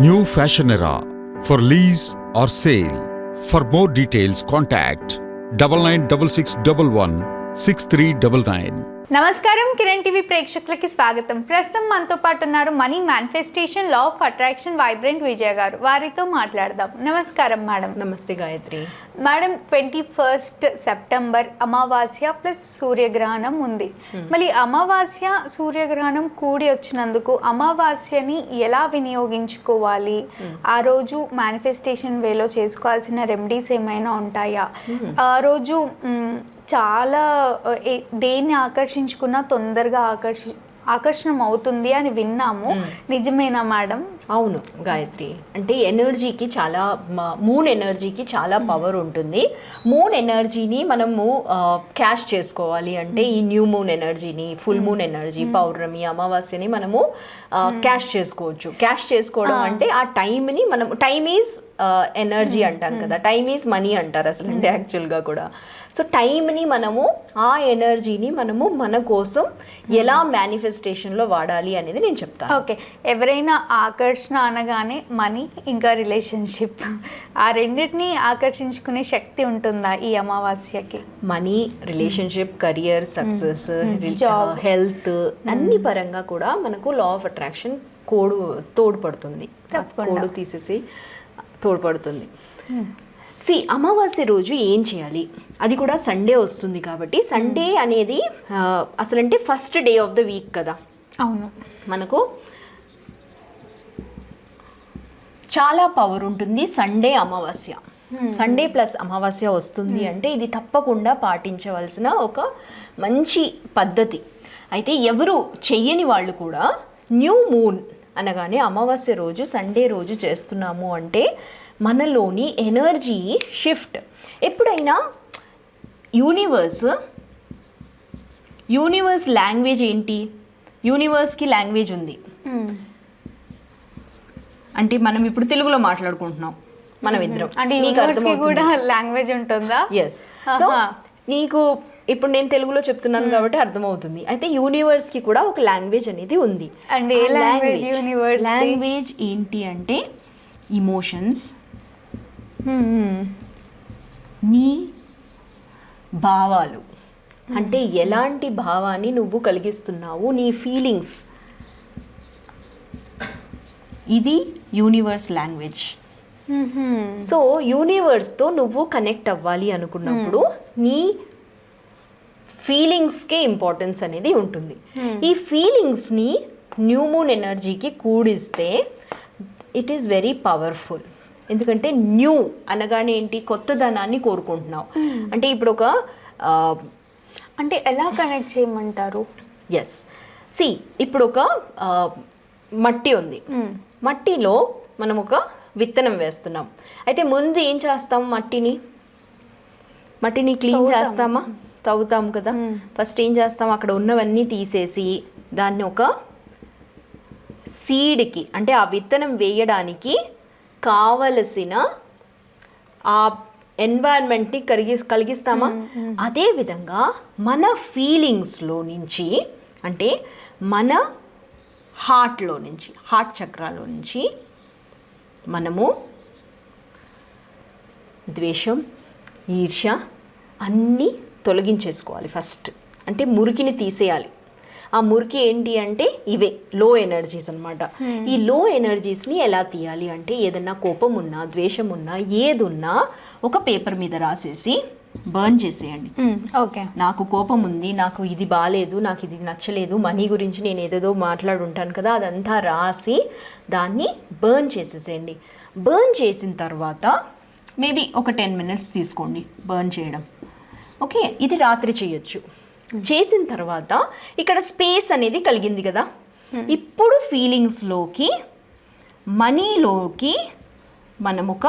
New Fashion Era for lease or sale. For more details, contact double nine double six double one six three double nine. నమస్కారం Kiran TV ప్రేక్షకులకి స్వాగతం. ప్రస్తుతం మనతో పాటు ఉన్నారు money manifestation law of attraction vibrant Vijaya గారు. వారితో మాట్లాడదాం. నమస్కారం మేడం. నమస్తే Gayatri. Madam twenty first September అమావాస్య ప్లస్ సూర్యగ్రహణం ఉంది. మళ్ళీ అమావాస్య సూర్యగ్రహణం కూడి వచ్చినందుకు అమావాస్యని ఎలా వినియోగించుకోవాలి? ఆ రోజు మేనిఫెస్టేషన్ వేలో చేసుకోవాల్సిన రెమెడీస్ ఏమైనా ఉంటాయా? ఆ రోజు చాలా దేన్ని ఆకర్షించుకున్నా తొందరగా ఆకర్షి ఆకర్షణం అవుతుంది అని విన్నాము. నిజమేనా మేడం? అవును గాయత్రి. అంటే ఎనర్జీకి చాలా మూన్ ఎనర్జీకి చాలా పవర్ ఉంటుంది. మూన్ ఎనర్జీని మనము క్యాష్ చేసుకోవాలి అంటే ఈ న్యూ మూన్ ఎనర్జీని ఫుల్ మూన్ ఎనర్జీ పౌర్ణమి అమావాస్యని మనము క్యాష్ చేసుకోవచ్చు. క్యాష్ చేసుకోవడం అంటే ఆ టైంని మనం టైమ్ ఈజ్ ఎనర్జీ అంటాం కదా. టైమ్ ఈజ్ మనీ అంటారు అసలు అంటే యాక్చువల్గా కూడా. సో టైంని మనము ఆ ఎనర్జీని మనము మన కోసం ఎలా మేనిఫెస్టేషన్లో వాడాలి అనేది నేను చెప్తాను. ఓకే ఎవరైనా ఆకర్షణ అనగానే మనీ ఇంకా రిలేషన్షిప్ ఆ రెండింటిని ఆకర్షించుకునే శక్తి ఉంటుందా ఈ అమావాస్యకి? Money relationship career success. Health అన్ని పరంగా కూడా మనకు లా ఆఫ్ అట్రాక్షన్ కోడు తోడ్పడుతుంది. కోడు తీసేసి తోడ్పడుతుంది. సి అమావాస్య రోజు ఏం చేయాలి? అది కూడా సండే వస్తుంది కాబట్టి సండే అనేది ఆ, అసలంటే first day of the week కదా. అవును. మనకు చాలా పవర్ ఉంటుంది సండే అమావాస్య. సండే ప్లస్ అమావాస్య వస్తుంది అంటే ఇది తప్పకుండా పాటించవలసిన ఒక మంచి పద్ధతి. అయితే ఎవరు చెయ్యని వాళ్ళు కూడా న్యూ మూన్ అనగానే అమావాస్య రోజు సండే రోజు చేస్తున్నాము అంటే మనలోని ఎనర్జీ షిఫ్ట్. ఎప్పుడైనా యూనివర్స్ యూనివర్స్ లాంగ్వేజ్ ఏంటి? యూనివర్స్కి లాంగ్వేజ్ ఉంది. అంటే మనం ఇప్పుడు తెలుగులో మాట్లాడుకుంటున్నాం మనం ఇద్దరం అంటే కూడా లాంగ్వేజ్ ఉంటుందా? Yes so. నీకు ఇప్పుడు నేను తెలుగులో చెప్తున్నాను కాబట్టి అర్థమవుతుంది. అయితే యూనివర్స్కి కూడా ఒక లాంగ్వేజ్ అనేది ఉంది. Language universe the? లాంగ్వేజ్ ఏంటి అంటే ఇమోషన్స్ మ్మ్. నీ భావాలు. అంటే ఎలాంటి భావాన్ని నువ్వు కలిగిస్తున్నావు? నీ ఫీలింగ్స్ ఇది యూనివర్స్ లాంగ్వేజ్. సో యూనివర్స్తో నువ్వు కనెక్ట్ అవ్వాలి అనుకున్నప్పుడు నీ ఫీలింగ్స్కే ఇంపార్టెన్స్ అనేది ఉంటుంది. ఈ ఫీలింగ్స్ని న్యూమూన్ ఎనర్జీకి కూడిస్తే ఇట్ ఈస్ వెరీ పవర్ఫుల్ ఎందుకంటే న్యూ అనగానే ఏంటి? కొత్తదనాన్ని కోరుకుంటున్నావు. అంటే ఇప్పుడు ఒక అంటే ఎలా కనెక్ట్ చేయమంటారు? ఎస్ సి ఇప్పుడు ఒక మట్టి ఉంది. మ్మ్. మట్టిలో మనం ఒక విత్తనం వేస్తున్నాం. అయితే ముందు ఏం చేస్తాం మట్టిని? మట్టిని క్లీన్ చేస్తామా? తవ్వుతాం కదా. ఫస్ట్ ఏం చేస్తాం? అక్కడ ఉన్నవన్నీ తీసేసి దాన్ని ఒక సీడ్కి అంటే ఆ విత్తనం వేయడానికి కావలసిన ఆ ఎన్వైరన్మెంట్ని కలిగి కలిగిస్తామా? అదే విధంగా మన ఫీలింగ్స్లో నుంచి అంటే మన హార్ట్లో నుంచి హార్ట్ చక్రాలో నుంచి మనము ద్వేషం ఈర్ష్య అన్నీ తొలగించేసుకోవాలి ఫస్ట్. అంటే మురికిని తీసేయాలి. ఆ మురికి ఏంటి అంటే ఇవే లో ఎనర్జీస్ అన్నమాట. ఈ లో ఎనర్జీస్ని ఎలా తీయాలి అంటే ఏదన్నా కోపం ఉన్నా ద్వేషం ఉన్నా ఏదున్నా ఒక పేపర్ మీద రాసేసి బర్న్ చేసేయండి. ఓకే. నాకు కోపం ఉంది నాకు ఇది బాగాలేదు నాకు ఇది నచ్చలేదు మనీ గురించి నేను ఏదేదో మాట్లాడుంటాను కదా అదంతా రాసి దాన్ని బర్న్ చేసేసేయండి. బర్న్ చేసిన తర్వాత మేబీ ఒక టెన్ మినిట్స్ తీసుకోండి బర్న్ చేయడం. ఓకే ఇది రాత్రి చేయొచ్చు. చేసిన తర్వాత ఇక్కడ స్పేస్ అనేది కలిగింది కదా. ఇప్పుడు ఫీలింగ్స్లోకి మనీలోకి మనం ఒక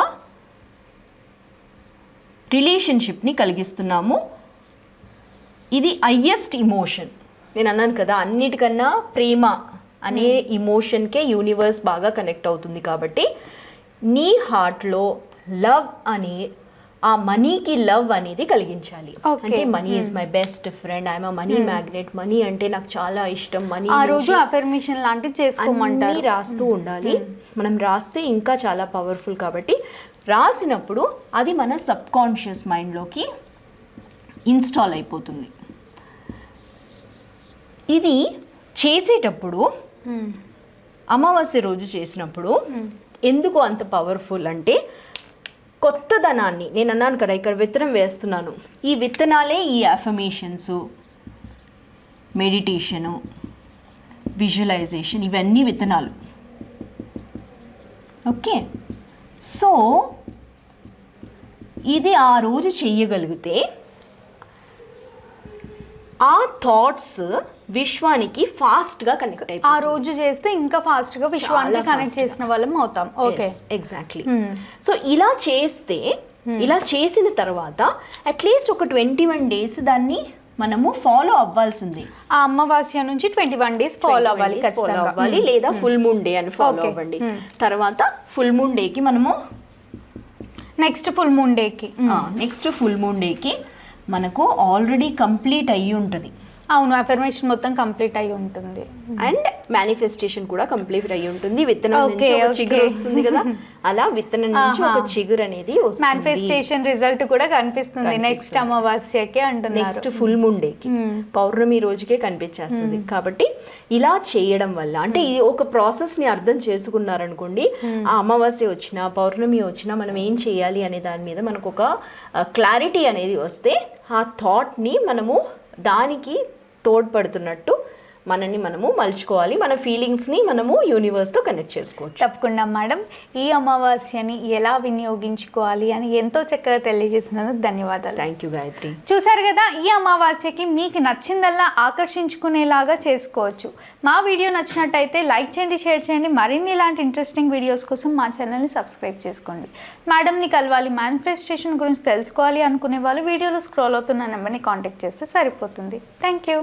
రిలేషన్షిప్ని కలిగిస్తున్నాము. ఇది హయ్యెస్ట్ ఇమోషన్. నేను అన్నాను కదా అన్నిటికన్నా ప్రేమ అనే ఇమోషన్కే యూనివర్స్ బాగా కనెక్ట్ అవుతుంది కాబట్టి నీ హార్ట్లో లవ్ అనే ఆ మనీకి లవ్ అనేది కలిగించాలి. అంటే money is my best friend I'm money magnet money అంటే నాకు చాలా ఇష్టం. మనీ ఆ రోజు అఫర్మేషన్ లాంటివి చేసుకోమంటారు. రాస్తూ ఉండాలి. మనం రాస్తే ఇంకా చాలా పవర్ఫుల్ కాబట్టి రాసినప్పుడు అది మన సబ్ కాన్షియస్ మైండ్లోకి ఇన్స్టాల్ అయిపోతుంది. ఇది చేసేటప్పుడు మ్మ్. అమావాస్య రోజు చేసినప్పుడు ఎందుకు అంత పవర్ఫుల్ అంటే కొత్తదనాన్ని. నేను అన్నాను కదా ఇక్కడ విత్తనం వేస్తున్నాను. ఈ విత్తనాలే ఈ అఫర్మేషన్స్ మెడిటేషను విజువలైజేషన్ ఇవన్నీ విత్తనాలు. ఓకే? సో ఇది ఆ రోజు చెయ్యగలిగితే ఆ థాట్స్ విశ్వానికి ఫాస్ట్గా కనెక్ట్ ఆ అయిపోయి రోజు చేస్తే ఇంకా ఫాస్ట్గా విశ్వానికి చాలా కనెక్ట్గా. చేసిన వాళ్ళం అవుతాం. Okay exactly Hmm. సో ఇలా చేస్తే ఇలా చేసిన తర్వాత అట్లీస్ట్ ఒక ట్వంటీ వన్ డేస్ దాన్ని మనము ఫాలో అవ్వాల్సింది. ఆ అమావాస్య నుంచి ట్వంటీ వన్ డేస్ ఫాలో అవ్వాలి ఫాలో ఖచ్చితంగా. Hmm. అవ్వాలి లేదా ఫుల్ మూన్ డే అని ఫాలో. అవ్వండి. Hmm. తర్వాత ఫుల్ మూన్ డేకి మనము నెక్స్ట్ ఫుల్ మూన్ డేకి నెక్స్ట్ ఫుల్ మూన్ డేకి మనకు ఆల్రెడీ కంప్లీట్ అయ్యి ఉంటుంది. అవును అఫర్మేషన్ మొత్తం కంప్లీట్ అయి ఉంటుంది. అండ్ మేనిఫెస్టేషన్ కూడా కంప్లీట్ అయ్యి ఉంటుంది. విత్తనం నుంచి ఒక చిగురు. వస్తుంది కదా. అలా విత్తనం నుంచి ఒక. చిగురు అనేది వస్తుంది. మేనిఫెస్టేషన్ రిజల్ట్ కూడా కనిపిస్తుంది నెక్స్ట్ అమావాస్యకి అంటున్నారు. నెక్స్ట్ ఫుల్ మూన్ డేకి Hmm. పౌర్ణమి రోజుకే కనిపించేస్తుంది. కాబట్టి ఇలా చేయడం వల్ల అంటే ఇది ఒక ప్రాసెస్ని అర్థం చేసుకున్నారనుకోండి ఆ అమావాస్య వచ్చినా పౌర్ణమి వచ్చినా మనం ఏం చేయాలి అనే దాని మీద మనకు ఒక క్లారిటీ అనేది వస్తే ఆ థాట్ని మనము దానికి తోడ్పడుతున్నట్టు మనని మనము మలుచుకోవాలి. మన ఫీలింగ్స్ని మనము యూనివర్స్తో కనెక్ట్ చేసుకోవచ్చు. తప్పకుండా మేడం. ఈ అమావాస్యని ఎలా వినియోగించుకోవాలి అని ఎంతో చక్కగా తెలియజేసినందుకు ధన్యవాదాలు. Thank you Gayatri. చూసారు కదా ఈ అమావాస్యకి మీకు నచ్చిందల్లా ఆకర్షించుకునేలాగా చేసుకోవచ్చు. మా వీడియో నచ్చినట్టయితే లైక్ చేయండి షేర్ చేయండి. మరిన్ని ఇలాంటి ఇంట్రెస్టింగ్ వీడియోస్ కోసం మా ఛానల్ని సబ్స్క్రైబ్ చేసుకోండి. మేడంని కలవాలి మేనిఫెస్టేషన్ గురించి తెలుసుకోవాలి అనుకునే వాళ్ళు వీడియోలో స్క్రోల్ అవుతున్న నెంబర్ని కాంటాక్ట్ చేస్తే సరిపోతుంది. Thank you